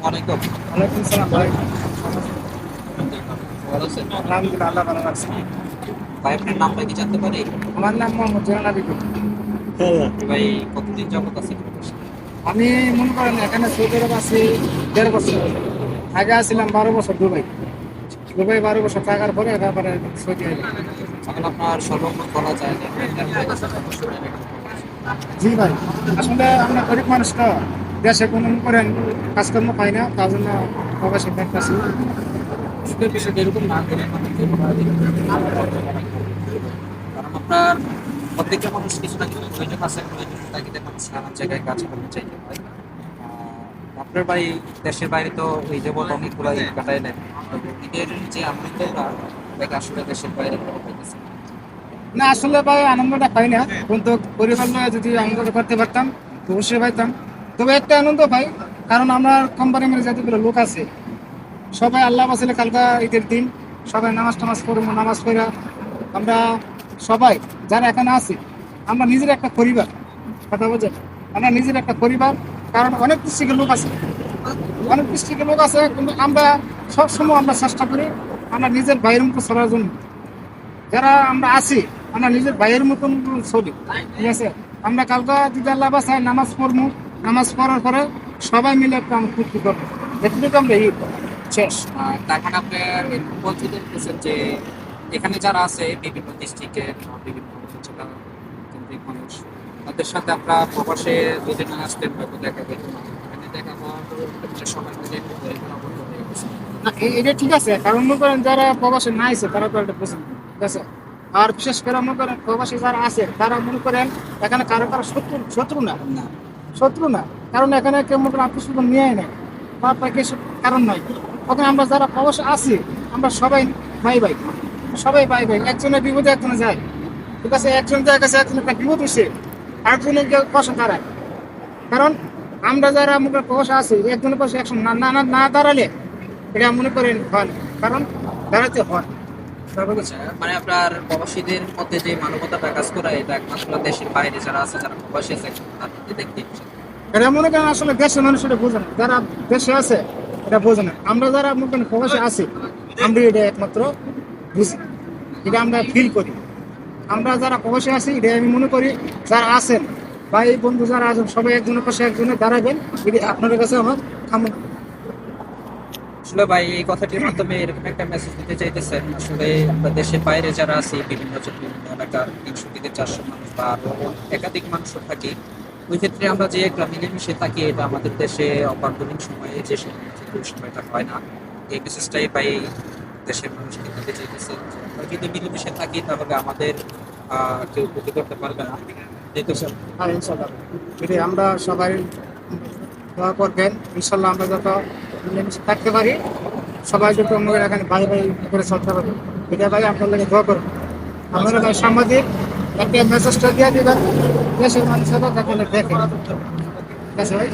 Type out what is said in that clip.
আসসালামু আলাইকুম। ওয়ালাইকুম সালাম ভাই। আলহামদুলিল্লাহ আল্লাহ ভালো রাখছে ভাই আপনার নামটা কি জানতে পারি? আমার নাম মোহাম্মদ জোহান আবিকুল ভাই কতদিন যাবত আছেন আমি মনে করেন এখানে সৌদি আরব আছি দেড় বছর। আগে আসছিলাম বারো বছর দুবাই। দুবাই বারো বছর থাকার পরে তারপরে সৌদি আরব। এখন আপনার সর্বমোট বলা যায় হয়ে? জি ভাই আসলে আমরা গরিব মানুষ তো। দেশে কোনো মনে করেন কাজকর্ম পাই না তার জন্য প্রবাসী সুখের বিষয়টা এরকম না করে কারণ আপনার প্রত্যেকটা মানুষ কিছু না কিছু প্রয়োজন আছে প্রয়োজন মানুষ নানান জায়গায় কাজ করতে চাইতে আহ, আপনার বাড়ি দেশের বাইরে তো এই যে বলে অনেকগুলো কাটায় নেন যে আনন্দটা তাকে আসলে দেশের বাইরে না। আসলে ভাই আনন্দটা পাই না কিন্তু পরিবার যদি আনন্দটা করতে পারতাম তো অবশ্যই পাইতাম তবে একটা আনন্দ পাই কারণ আমার কোম্পানি মেরে যতগুলো লোক আছে, সবাই আল্লাহ বাসলে কালকা ঈদের দিন সবাই নামাজ টামাজ করব নামাজ পড়া। আমরা সবাই যারা এখানে আছি, আমরা নিজের একটা পরিবার, কথা বোঝেন আমরা নিজের একটা পরিবার, কারণ অনেক ডিস্ট্রিক্টের লোক আছে। অনেক ডিস্ট্রিক্টের লোক আছে, কিন্তু আমরা সবসময় আমরা চেষ্টা করি আমরা নিজের বাইরের মতো চলার জন্য। যারা আমরা আছি, আমরা নিজের ভাইয়ের মতন চলি, ঠিক আছে? আমরা কালকে যদি আল্লাহ বাসায় নামাজ পড়ব নামাজ পড়ার পরে সবাই মিলে একটা ফুর্তি করব। এটুকু আমরা ঈদ শেষ। মানে আপনার বলতে যে এখানে যারা আছে বিভিন্ন ডিস্ট্রিক্টের বিভিন্ন কেন্দ্রিক মানুষ তাদের সাথে আমরা প্রবাসে যদি না আসতেন হয়তো দেখা যেত না। এখানে দেখা হওয়ার সবাই মিলে একটু পরিবার আবদ্ধ হয়ে গেছে না এটা ঠিক আছে কারণ মনে করেন যারা প্রবাসে না আছে তারা তো একটা পছন্দ ঠিক আছে? আর বিশেষ করে মনে করেন প্রবাসী যারা আছে তারা মনে করেন এখানে কারও কারও শত্রু শত্রু না। শত্রু না। কারণ এখানে কেউ করেন আত্মীয় নিয়ে নেয় বা তাকে কারণ নয় তখন আমরা যারা প্রবাসে আছি, আমরা সবাই ভাই ভাই। সবাই ভাই ভাই। একজনের বিপদে একজনে যায়। ঠিক আছে? একজন যায় কাছে একজন একটা বিপদ হচ্ছে আরেকজনের কেউ পাশে দাঁড়ায়। কারণ আমরা যারা করেন প্রবাসে আছি, একজনের পাশে না, না- না দাঁড়ালে এটা মনে করেন হয় কারণ দাঁড়াতে হয় মানে আপনার প্রবাসীদের মধ্যে যে মানবতাটা কাজ করা, এটা একমাত্র দেশের বাইরে যারা আছে, যারা প্রবাসী আছে। এটা মনে করেন আসলে দেশের মানুষ এটা বোঝে না। যারা দেশে আছে, এটা বোঝে না। আমরা যারা মনে করেন প্রবাসে আছি, আমরা এটা একমাত্র বুঝি। এটা আমরা ফিল করি। আমরা যারা প্রবাসে আছি, এটা আমি মনে করি যারা আছেন বা এই বন্ধু যারা আছেন, সবাই একজনের পাশে একজনে দাঁড়াবেন। এটা আপনাদের কাছে আমার কামনা। আসলে ভাই, এই কথাটির মাধ্যমে এরকম একটা মেসেজ দিতে চাইতেছেন আসলে আমরা দেশের বাইরে যারা আছি, বিভিন্ন বিভিন্ন এলাকার তিনশো থেকে চারশো মানুষ বা আরও একাধিক মানুষও থাকি, ওই ক্ষেত্রে আমরা যে একটা মিলেমিশে থাকি, এটা আমাদের দেশে অপার্থনিক সময়ে যে সময় সময়টা হয় না। এই মেসেজটাই ভাই দেশের মানুষকে দিতে চাইতেছে। আমরা যদি মিলেমিশে থাকি, তাহলে আমাদের কেউ ক্ষতি করতে পারবে না। আর ইনশাল্লাহ যদি আমরা সবাই করবেন ইনশাল্লাহ আমরা যত মিলেমিশে থাকতে পারি, সবাই যদি আমাদের এখানে ভাই ভাই করে চলতে পারি, এটা ভাই লাগে দোয়া করুন। আপনারা ভাই সাংবাদিক, একটা মেসেজটা দিয়ে দেবেন, দেশের মানুষেরা যাতে দেখে। ঠিক আছে ভাই?